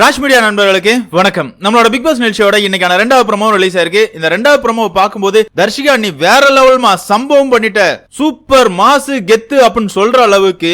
Raj media நண்பர்களுக்கு வணக்கம். நம்மளோட பிக் பாஸ் நிகழ்ச்சியோட இன்னைக்கான ரெண்டாவது ப்ரமோ ரிலீஸ் ஆயிருக்கு இந்த ரெண்டாவது ப்ரோமோ பார்க்கும்போது தர்ஷிகா நீ வேற லெவல்மா சம்பவம் பண்ணிட்ட சூப்பர் மாசு கெத்து அப்படின்னு சொல்ற அளவுக்கு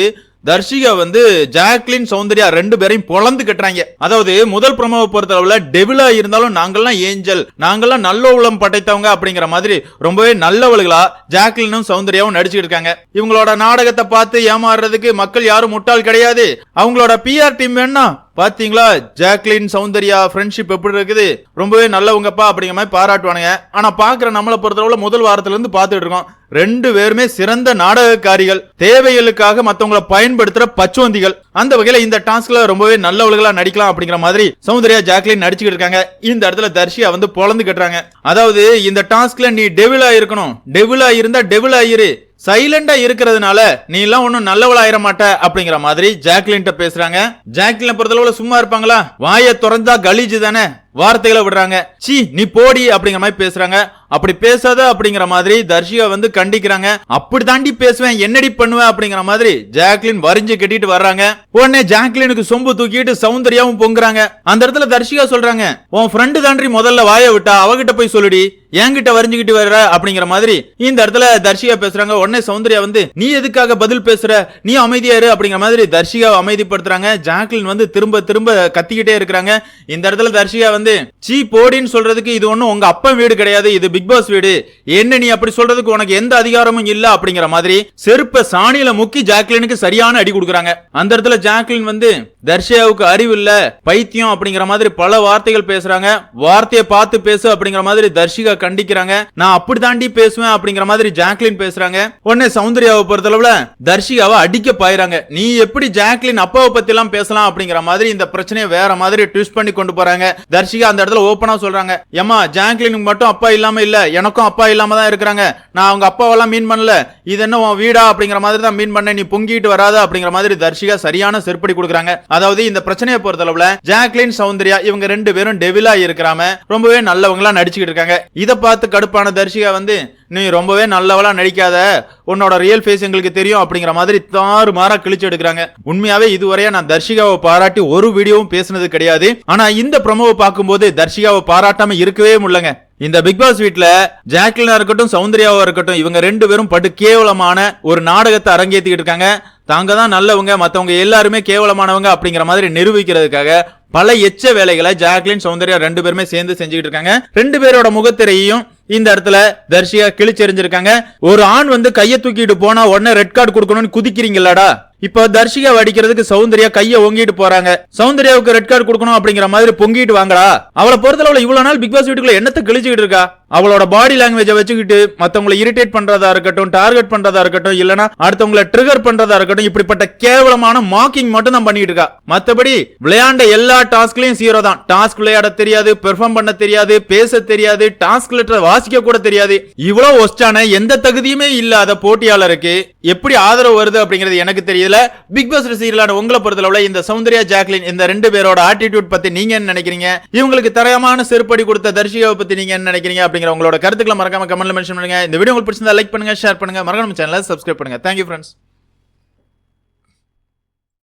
தர்ஷிகா வந்து ஜாக்லின் சௌந்தர்யா ரெண்டு பேரையும் பொழந்து கட்டுறாங்க. அதாவது முதல் ப்ரோமோவை பொறுத்தளவுல டெவிலா இருந்தாலும் நாங்கெல்லாம் ஏஞ்சல் நாங்கெல்லாம் நல்ல உளம் படைத்தவங்க அப்படிங்கிற மாதிரி ரொம்பவே நல்லவளுகளா ஜாக்லினும் சௌந்தர்யாவும் நடிச்சுட்டு இருக்காங்க. இவங்களோட நாடகத்தை பார்த்து ஏமாறுறதுக்கு மக்கள் யாரும் முட்டாள் கிடையாது. அவங்களோட பிஆர் டீம் வேணா பாத்தீங்களா? ஜாக்லின் சௌந்தர்யா ஃப்ரெண்ட்ஷிப் எப்படி இருக்குது? ரொம்பவே நல்லவங்கப்பா அப்படிங்கிற மாதிரி பாராட்டுவானுங்க. ஆனா பாக்குற நம்மளை பொறுத்தளவுல முதல் வாரத்துல இருந்து பாத்துட்டு இருக்கோம். ரெண்டு பேருமே சிறந்த நாடகக்காரிகள். தேவைகளுக்காக மத்தவங்களை பயன்படுத்துற பச்சுவந்திகள். அந்த வகையில இந்த டாஸ்க்ல ரொம்பவே நல்லவர்களா நடிக்கலாம் அப்படிங்கிற மாதிரி சௌந்தர்யா ஜாக்லின் நடிச்சுக்கிட்டு இருக்காங்க. இந்த இடத்துல தர்ஷியா வந்து பொழந்து கட்டுறாங்க. அதாவது இந்த டாஸ்க்ல நீ டெவிலா இருக்கணும். டெவிலா இருந்தா டெவிலா இரு சைலண்டா இருக்கிறதுனால நீ எல்லாம் ஒண்ணும் நல்லவளாயிர மாட்ட அப்படிங்கிற மாதிரி ஜாக்லின் பேசுறாங்க. ஜாக்லின் பொறுத்தளவுல சும்மா இருப்பாங்களா? வாயை திறந்தா கலீஜு தானே? வார்த்தைகளை விடுறாங்க. சி நீ போடி அப்படிங்கிற மாதிரி பேசுறாங்க. அப்படி பேசாத அப்படிங்கிற மாதிரி தர்ஷிகா வந்து கண்டிக்கிறாங்க. அப்படி தாண்டி பேசுவேன் என்னடி பண்ணுவேன் அப்படிங்கிற மாதிரி ஜாக்லின் வரிஞ்சு கட்டிட்டு வர்றாங்க. உடனே ஜாக்லினுக்கு சொம்பு தூக்கிட்டு சௌந்தர்யாவும் பொங்குறாங்க. அந்த இடத்துல தர்ஷிகா சொல்றாங்க உன் ஃப்ரெண்டு தாண்டி முதல்ல வாய விட்டா அவகிட்ட போய் சொல்லுடி. என்கிட்ட வரிஞ்சுக்கிட்டு வர்ற அப்படிங்கிற மாதிரி இந்த இடத்துல தர்ஷிகா பேசுறாங்க. உடனே சௌந்தர்யா வந்து நீ எதுக்காக பதில் பேசுற? நீ அமைதியா இரு அப்படிங்கிற மாதிரி தர்ஷிகாவை அமைதிப்படுத்துறாங்க. ஜாக்லின் வந்து திரும்ப திரும்ப கத்திக்கிட்டே இருக்கிறாங்க. இந்த இடத்துல தர்ஷிகா வந்து சீ போடின்னு சொல்றதுக்கு இது ஒண்ணும் உங்க அப்பா வீடு கிடையாது இது பிக் பாஸ் வீடு. என்ன நீ அப்படி சொல்றதுக்கு உனக்கு எந்த அதிகாரமும் இல்ல? அப்படிங்கிற மாதிரி செருப்ப சாணியில முக்கி ஜாக்லினுக்கு சரியான அடி கொடுக்குறாங்க. அந்த இடத்துல ஜாக்லின் வந்து தர்ஷியாவுக்கு அறிவு இல்ல பைத்தியம் அப்படிங்கிற மாதிரி பல வார்த்தைகள் பேசுறாங்க. வார்த்தையை பார்த்து பேசு அப்படிங்கிற மாதிரி தர்ஷிகா கண்டிக்கிறாங்க. நான் அப்படி தாண்டி பேசுவேன் அப்படிங்கிற மாதிரி ஜாக்லின் பேசுறாங்க. உடனே சௌந்தர்யாவை பொறுத்தளவுல தர்ஷிகாவை அடிக்க பாயிறாங்க. நீ எப்படி ஜாக்லின் அப்பாவை பத்தி எல்லாம் பேசலாம் அப்படிங்கிற மாதிரி இந்த பிரச்சனையை வேற மாதிரி ட்விஸ்ட் பண்ணி கொண்டு போறாங்க. ரஷிகா அந்த இடத்துல ஓப்பனா சொல்றாங்க. ஏமா ஜாக்லினுக்கு மட்டும் அப்பா இல்லாம இல்ல எனக்கும் அப்பா இல்லாம தான் இருக்கிறாங்க. நான் அவங்க அப்பாவெல்லாம் மீன் பண்ணல. இது என்ன உன் வீடா? அப்படிங்கிற மாதிரி தான் மீன் பண்ண நீ பொங்கிட்டு வராத. அப்படிங்கிற மாதிரி தர்ஷிகா சரியான செருப்படி கொடுக்குறாங்க. அதாவது இந்த பிரச்சனையை பொறுத்தளவுல ஜாக்லின் சௌந்தர்யா இவங்க ரெண்டு பேரும் டெவிலா இருக்கிறாம ரொம்பவே நல்லவங்களா நடிச்சுக்கிட்டு இருக்காங்க. இதை பார்த்து கடுப்பான தர்ஷிகா வந்து நீ ரொம்பவே நல்லவளா நடிக்காத. உன்னோட ரியல் ஃபேஸ் எங்களுக்கு தெரியும் அப்படிங்கிற மாதிரி தாறு மாறா கிழிச்சு எடுக்கிறாங்க. உண்மையாவே இதுவரையா நான் தர்ஷிகாவை பாராட்டி ஒரு வீடியோவும் பேசுனது கிடையாது. ஆனா இந்த ப்ரொமோவை பார்க்கும்போது தர்ஷிகாவை பாராட்டாம இருக்கவே முடியலங்க. இந்த பிக் பாஸ் வீட்ல ஜாக்லினா இருக்கட்டும் சௌந்தர்யாவா இருக்கட்டும் இவங்க ரெண்டு பேரும் படு கேவலமான ஒரு நாடகத்தை அரங்கேத்திக்கிட்டு இருக்காங்க. தாங்க தான் நல்லவங்க மத்தவங்க எல்லாருமே கேவலமானவங்க அப்படிங்கிற மாதிரி நிரூபிக்கிறதுக்காக பல எச்ச வேலைகளை ஜாக்லின் சௌந்தர்யா ரெண்டு பேருமே சேர்ந்து செஞ்சுக்கிட்டு இருக்காங்க. ரெண்டு பேரோட முகத்திரையையும் இந்த இடத்துல தர்ஷியா கிழிச்செறிஞ்சிருக்காங்க. ஒரு ஆண் வந்து கையை தூக்கிட்டு போனா உடனே ரெட் கார்டு கொடுக்கணும்னு குதிக்கிறீங்களாடா? இப்போ தர்ஷிகா அடிக்கிறதுக்கு சௌந்தர்யா கையை ஒங்கிட்டு போறாங்க. சௌந்தர்யாவுக்கு ரெட் கார்டு கொடுக்கணும் அப்படிங்கிற மாதிரி பொங்கிட்டு வாங்கடா. அவளை பொறுத்தளவுல இவ்வளவு நாள் பிக் பாஸ் வீட்டுக்குள்ள என்னத்தை கிழிச்சுக்கிட்டு இருக்கா? அவளோட பாடி லாங்குவேஜை வச்சுக்கிட்டு மத்தவங்களை இரிட்டேட் பண்றதா இருக்கட்டும் டார்கெட் பண்றதா இருக்கட்டும் இல்லனா அடுத்தவங்களை ட்ரிகர் பண்றதா இருக்கட்டும் இப்படிப்பட்ட கேவலமான மாக்கிங் மட்டும் தான் பண்ணிட்டு இருக்கா. மத்தபடி விளையாண்ட எல்லா டாஸ்க்லயும் சீரோ தான். டாஸ்க் விளையாட தெரியாது பெர்ஃபார்ம் பண்ண தெரியாது பேச தெரியாது டாஸ்க் லெட்டர் வாசிக்க கூட தெரியாது. இவ்வளவு ஒஸ்டான எந்த தகுதியுமே இல்லாத போட்டியாளருக்கு எப்படி ஆதரவு வருது அப்படிங்கிறது எனக்கு தெரியும் தெரியல பிக் பாஸ் ரசிகர்களான உங்களை பொறுத்தளவுல இந்த சௌந்தர்யா ஜாக்லின் இந்த ரெண்டு பேரோட ஆட்டிடியூட் பத்தி நீங்க என்ன நினைக்கிறீங்க? இவங்களுக்கு தரமான செருப்படி கொடுத்த தர்ஷிகாவை பத்தி நீங்க என்ன நினைக்கிறீங்க? அப்படிங்கிற உங்களோட கருத்துக்களை மறக்காம கமெண்ட்ல மென்ஷன் பண்ணுங்க. இந்த வீடியோ உங்களுக்கு பிடிச்சிருந்தா லைக் பண்ணுங்க ஷேர் பண்ணுங்க. மறக்காம சேனலை சப்ஸ்கிரைப் பண்ணுங்க. Thank you friends